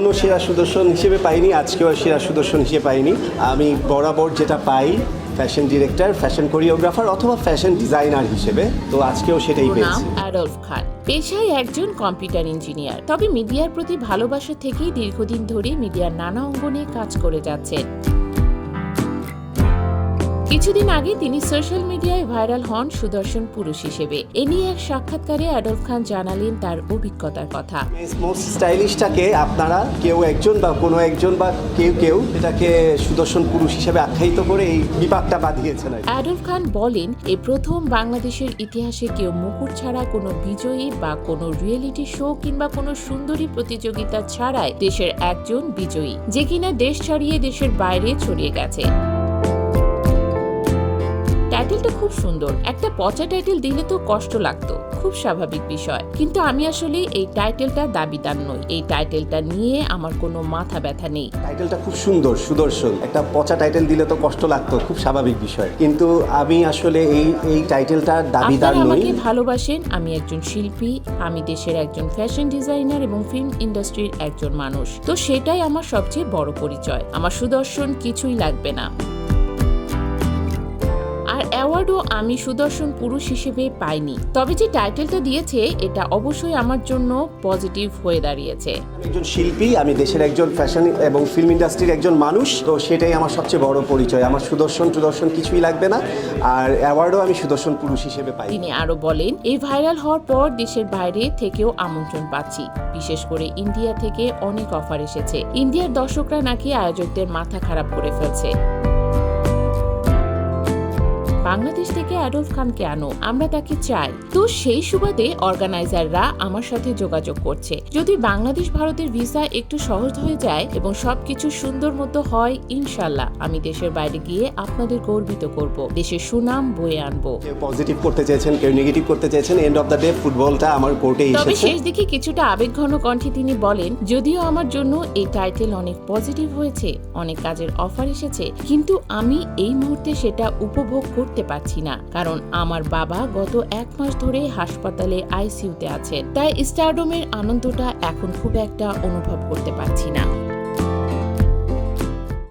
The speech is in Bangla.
কোনো সেরা সুদর্শন হিসেবে পাইনি আজকেও সেরা সুদর্শন হিসেবে পাইনি। আমি বরাবর যেটা পাই ফ্যাশন ডিরেক্টর ফ্যাশন কোরিওগ্রাফার অথবা ফ্যাশন ডিজাইনার হিসেবে তো আজকেও সেটাই পেয়েছি। অ্যাডলফ খান। পেশায় একজন কম্পিউটার ইঞ্জিনিয়ার তবে মিডিয়ার প্রতি ভালোবাসা থেকেই দীর্ঘদিন ধরে মিডিয়ার নানা অঙ্গনে কাজ করে যাচ্ছেন। কিছুদিন আগে তিনি সোশ্যাল মিডিয়ায় ভাইরাল হন সুদর্শন পুরুষ হিসেবে। এ নিয়ে এক সাক্ষাৎকারে অ্যাডলফ খান জানালেন তার অভিজ্ঞতার কথা। স্টাইলিশটাকে আপনারা কেউ একজন বা কোনো একজন বা কেউ কেউ এটাকে সুদর্শন পুরুষ হিসেবে আখ্যায়িত করে এই বিপাকটা বাঁধিয়েছেন। অ্যাডলফ খান বলেন এই প্রথম বাংলাদেশের ইতিহাসে কেউ মুকুট ছাড়া কোনো বিজয়ী বা কোনো রিয়েলিটি শো কিংবা কোনো সুন্দরী প্রতিযোগিতা ছাড়াই দেশের একজন বিজয়ী যে কিনা দেশ ছাড়িয়ে দেশের বাইরে ছড়িয়ে গেছে। টাইটেলটা খুব সুন্দর। একটা পচা টাইটেল দিলে তো কষ্ট লাগতো খুব স্বাভাবিক বিষয়। কিন্তু আমি আসলে এই টাইটেলটা দাবিদার নই। এই টাইটেলটা নিয়ে আমার কোনো মাথা ব্যথা নেই। টাইটেলটা খুব সুন্দর সুদর্শন। একটা পচা টাইটেল দিলে তো কষ্ট লাগতো খুব স্বাভাবিক বিষয়। কিন্তু আমি আসলে এই এই টাইটেলটার দাবিদার নই। আমাকে ভালোবাসেন আমি একজন শিল্পী আমি দেশের একজন ফ্যাশন ডিজাইনার এবং ফিল্ম ইন্ডাস্ট্রির একজন মানুষ। তো সেটাই আমার সবচেয়ে বড় পরিচয়। আমার সুদর্শন কিছুই লাগবে না। অ্যাওয়ার্ডও আমি সুদর্শন পুরুষ হিসেবে পাইনি। তবে যে টাইটেলটা দিয়েছে এটা অবশ্যই আমার জন্য পজিটিভ হয়ে দাঁড়িয়েছে। একজন শিল্পী আমি দেশের একজন ফ্যাশন এবং ফিল্ম ইন্ডাস্ট্রির একজন মানুষ তো সেটাই আমার সবচেয়ে বড় পরিচয়। আমার সুদর্শন সুদর্শন কিছুই লাগবে না আর অ্যাওয়ার্ডও আমি সুদর্শন পুরুষ হিসেবে পাই তিনি আরও বলেন এই ভাইরাল হওয়ার পর দেশের বাইরে থেকেও আমন্ত্রণ পাচ্ছি। বিশেষ করে ইন্ডিয়া থেকে অনেক অফার এসেছে। ইন্ডিয়ার দর্শকরা নাকি আয়োজকদের মাথা খারাপ করে ফেলছে। বাংলাদেশ থেকে অ্যাডলফ খানকে আনো আমরা তাকে চাই। তো সেই সুবাদে অর্গানাইজাররা আমার সাথে যোগাযোগ করছে। যদি বাংলাদেশ ভারতের ভিসা একটু সহজ হয়ে যায় এবং সবকিছু সুন্দর মতো হয় ইনশাল্লাহ আমি দেশের বাইরে গিয়ে আপনাদের গর্বিত করব। দেশের সুনাম বয়ে আনব। পজিটিভ করতে চেয়েছেন কেউ নেগেটিভ করতে চেয়েছেন এন্ড অফ দ্য ডে ফুটবলটা আমার কোর্টে তবে শেষ দিকে কিছুটা আবেগঘন কণ্ঠে তিনি বলেন যদিও আমার জন্য এই টাইটেল অনেক পজিটিভ হয়েছে অনেক কাজের অফার এসেছে কিন্তু আমি এই মুহূর্তে সেটা উপভোগ করতে পারছি না। কারণ আমার বাবা গত এক মাস ধরে হাসপাতালে আইসিইউতে আছেন তাই স্টারডোমের আনন্দটা এখন খুব একটা অনুভব করতে পারছি না।